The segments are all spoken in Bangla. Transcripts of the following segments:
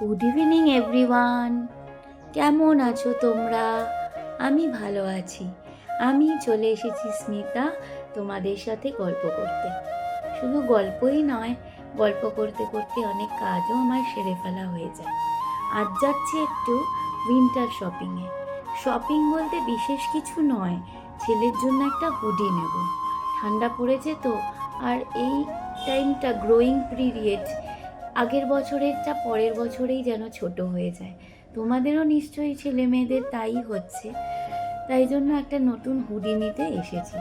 গুড ইভিনিং এভরিওয়ান কেমন আছো তোমরা? আমি ভালো আছি। আমি চলে এসেছি স্মিতা তোমাদের সাথে গল্প করতে। শুধু গল্পই নয়, গল্প করতে করতে অনেক কাজও আমার সেরে ফেলা হয়ে যায়। আজ যাচ্ছি একটু উইন্টার শপিংয়ে শপিং বলতে বিশেষ কিছু নয়, ছেলের জন্য একটা হুডি নেব। ঠান্ডা পড়েছে তো, আর এই টাইমটা গ্রোয়িং পিরিয়ড আগের বছরেরটা পরের বছরেই যেন ছোট হয়ে যায়। তোমাদেরও নিশ্চয়ই ছেলে মেয়েদের তাই হচ্ছে। তাই জন্য একটা নতুন হুডি নিতে এসেছি।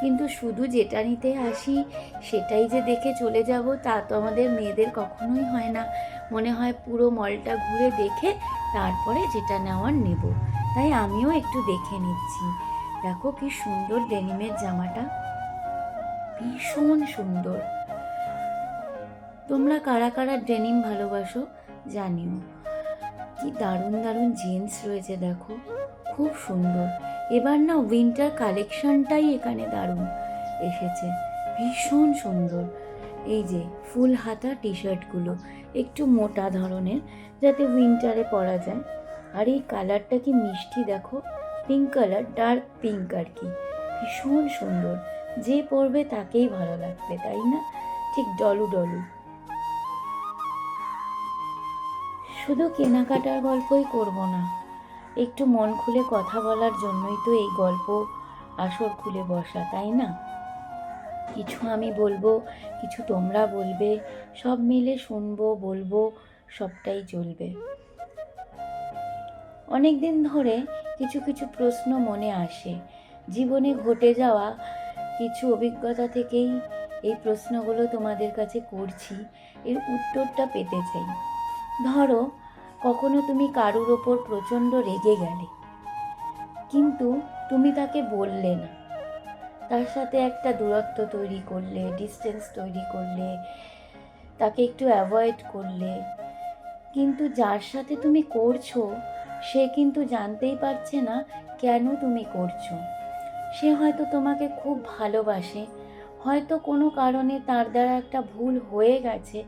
কিন্তু শুধু যেটা নিতে আসি, সেটাই যে দেখে চলে যাব, তা তো আমাদের মেয়েদের কখনোই হয় না। মনে হয় পুরো মলটা ঘুরে দেখে তারপরে যেটা নেওয়ার নেব। তাই আমিও একটু দেখে নিচ্ছি। দেখো কি সুন্দর ডেনিমের জামাটা। ভীষণ সুন্দর। তোমরা কারা কারা ডেনিম ভালোবাসো জানিও। কি দারুণ দারুণ জিন্স রয়েছে দেখো। খুব সুন্দর। এবার না উইন্টার কালেকশনটাই এখানে দারুণ এসেছে। ভীষণ সুন্দর। এই যে ফুল হাতা টি শার্টগুলো একটু মোটা ধরনের যাতে উইন্টারে পরা যায়। আর এই কালারটা কি মিষ্টি দেখো। পিঙ্ক কালার ডার্ক পিঙ্ক আর কি। ভীষণ সুন্দর। যে পরবে তাকেই ভালো লাগবে, তাই না? ঠিক ডলু ডলু। শুধু কেনাকাটার গল্পই করব না, একটু মন খুলে কথা বলার জন্যই তো এই গল্প আসর খুলে বসা, তাই না? কিছু আমি বলব, কিছু তোমরা বলবে, সব মিলে শুনব, বলব, সবটাই চলবে। অনেক দিন ধরে কিছু কিছু প্রশ্ন মনে আসে, জীবনে ঘটে যাওয়া কিছু অভিজ্ঞতা থেকেই এই প্রশ্নগুলো তোমাদের কাছে করছি, এর উত্তরটা পেতে চাই। ধরো, কখনো তুমি কারুর ওপর প্রচণ্ড রেগে গেলে। কিন্তু তুমি তাকে বললে না। তার সাথে একটা দূরত্ব তৈরি করলে ডিস্টেন্স তৈরি করলে, তাকে একটু অ্যাভয়েড করলে। কিন্তু যার সাথে তুমি করছ, সে কিন্তু জানতেই পারছে না কেন তুমি করছ। সে হয়তো তোমাকে খুব ভালোবাসে, হয়তো কোনো কারণে তার দ্বারা একটা ভুল হয়ে গেছে।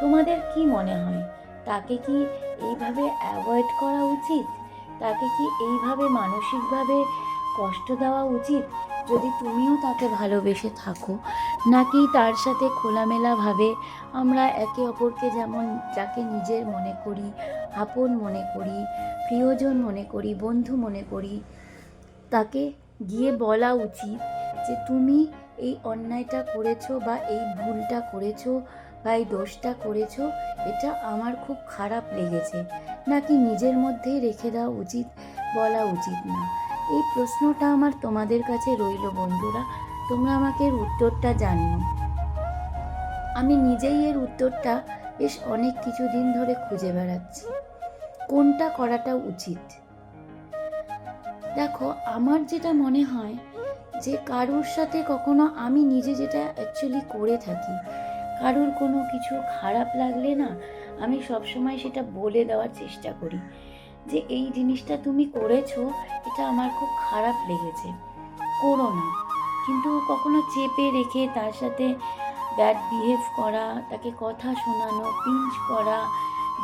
তোমাদের কি মনে হয়? তাকে কি এইভাবে অ্যাভয়েড করা উচিত? তাকে কি এইভাবে মানসিকভাবে কষ্ট দেওয়া উচিত? যদি তুমিও তাকে ভালোবেসে থাকো, নাকি তার সাথে খোলামেলাভাবে আমরা একে অপরকে যেমন যাকে নিজের মনে করি, আপন মনে করি, প্রিয়জন মনে করি, বন্ধু মনে করি, তাকে গিয়ে বলা উচিত যে, তুমি এই অন্যায়টা করেছ বা এই ভুলটা করেছ এই দোষটা করেছ, এটা আমার খুব খারাপ লেগেছে। নাকি নিজের মধ্যেই রেখে দেওয়া উচিত, বলা উচিত না। এই প্রশ্নটা আমার তোমাদের কাছে রইল বন্ধুরা, তোমরা আমাকে এর উত্তরটা জানিও। আমি নিজেই এর উত্তরটা বেশ অনেক কিছুদিন ধরে খুঁজে বেড়াচ্ছি। কোনটা করাটা উচিত? দেখো, আমার যেটা মনে হয় যে কারোর সাথে কখনো আমি নিজে যেটা অ্যাকচুয়ালি করে থাকি কারোর কোনো কিছু খারাপ লাগলে না, আমি সবসময় সেটা বলে দেওয়ার চেষ্টা করি যে, এই জিনিসটা তুমি করেছ, এটা আমার খুব খারাপ লেগেছে। করো না। কিন্তু কখনো চেপে রেখে তার সাথে ব্যাড বিহেভ করা, তাকে কথা শোনানো পিঞ্চ করা,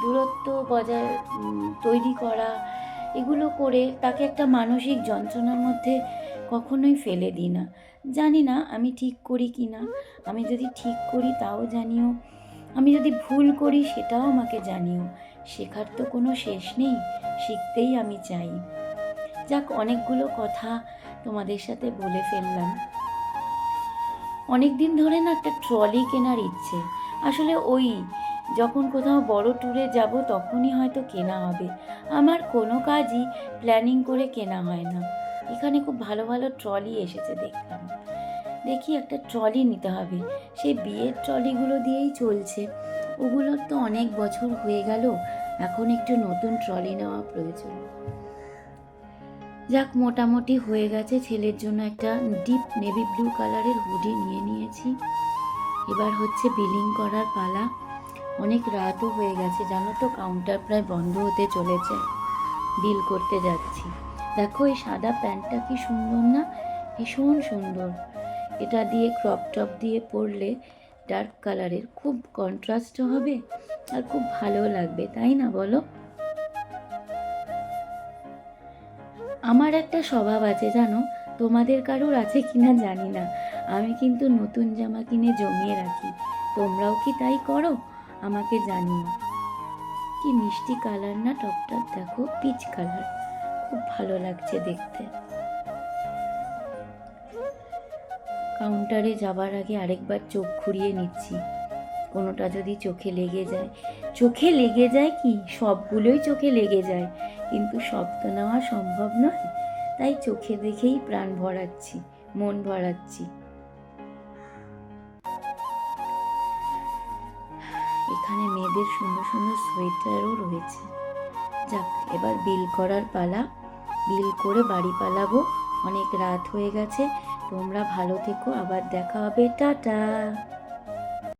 দূরত্ব বজায় তৈরি করা, এগুলো করে তাকে একটা মানসিক যন্ত্রণার মধ্যে কখনোই ফেলে দিই না। জানি না আমি ঠিক করি কি না। আমি যদি ঠিক করি তাও জানিও। আমি যদি ভুল করি সেটাও আমাকে জানিও। শেখার তো কোনো শেষ নেই, শিখতেই আমি চাই। যাক, অনেকগুলো কথা তোমাদের সাথে বলে ফেললাম। অনেক দিন ধরে না একটা ট্রলি কেনার ইচ্ছে। আসলে ওই, যখন কোথাও বড় ট্যুরে যাব তখনই হয়তো কেনা হবে। আমার কোনো কাজই প্ল্যানিং করে কেনা হয় না। এখানে খুব ভালো ভালো ট্রলি এসেছে দেখলাম। দেখি একটা ট্রলি নিতে হবে। সেই বিয়ের ট্রলিগুলো দিয়েই চলছে। ওগুলোর তো অনেক বছর হয়ে গেল। এখন একটু নতুন ট্রলি নেওয়া প্রয়োজন। যাক, মোটামুটি হয়ে গেছে। ছেলের জন্য একটা ডিপ নেভি ব্লু কালারের হুডি নিয়ে নিয়েছি। এবার হচ্ছে বিলিং করার পালা। অনেক রাতও হয়ে গেছে। জানো তো, কাউন্টার প্রায় বন্ধ হতে চলেছে। বিল করতে যাচ্ছি। দেখো, এই সাদা প্যান্টটা কি সুন্দর না? ভীষণ সুন্দর। এটা দিয়ে ক্রপ টপ দিয়ে পরলে ডার্ক কালারের খুব কন্ট্রাস্টও হবে আর খুব ভালো লাগবে, তাই না বলো? আমার একটা স্বভাব আছে, জানো? তোমাদের কারোর আছে কিনা জানি না। আমি কিন্তু নতুন জামা কিনে জমিয়ে রাখি। তোমরাও কি তাই করো? আমাকে জানিও। কি মিষ্টি কালার না টপটা দেখো পিচ কালার খুব ভালো লাগছে দেখতে। কাউন্টারে যাবার আগে আরেকবার চোখ ঘুরিয়ে নিচ্ছি। কোনোটা যদি চোখে লেগে যায়। চোখে লেগে যায় কি? সবগুলোই চোখে লেগে যায়। কিন্তু সব তো নেওয়া সম্ভব নয়। তাই চোখে দেখেই প্রাণ ভরাচ্ছি, মন ভরাচ্ছি। এখানে মেয়েদের সুন্দর সুন্দর সোয়েটারও রয়েছে। যাক, এবার বিল করার পালা। বিল করে বাড়ি পালাবো। অনেক রাত হয়ে গেছে। তোমরা ভালো থেকো। আবার দেখা হবে। টাটা।